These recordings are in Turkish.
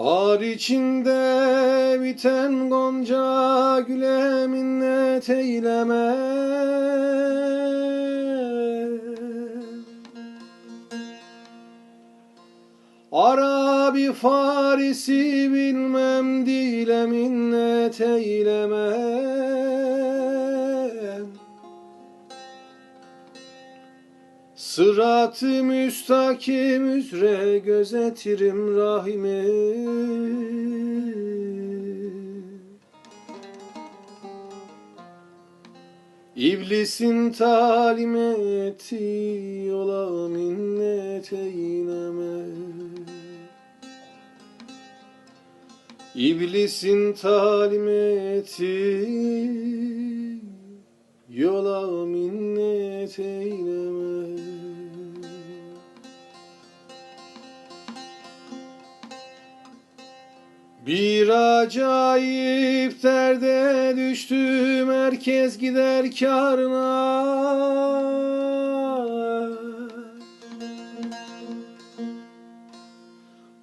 Ar içinde biten gonca güle minnet eyleme. Arabi Farisi bilmem dile minnet eyleme Sırat-ı müstakim üzere gözetirim rahimi. İblisin talim ettiği yola minnet eyleme. İblisin talim ettiği yola Bir acayip derde düştüm herkes gider karına.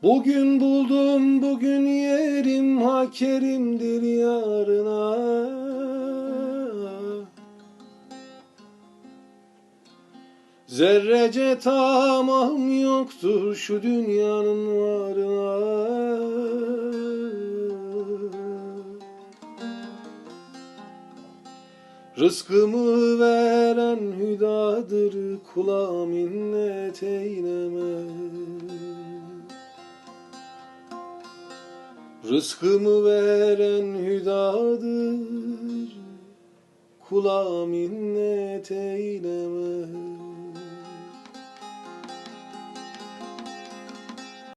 Bugün buldum bugün yerim hakerimdir yarına. Zerrece tamam yoktur şu dünyanın varına Rızkımı veren hüdadır kula minnet eyleme. Rızkımı veren hüdadır kula minnet eyleme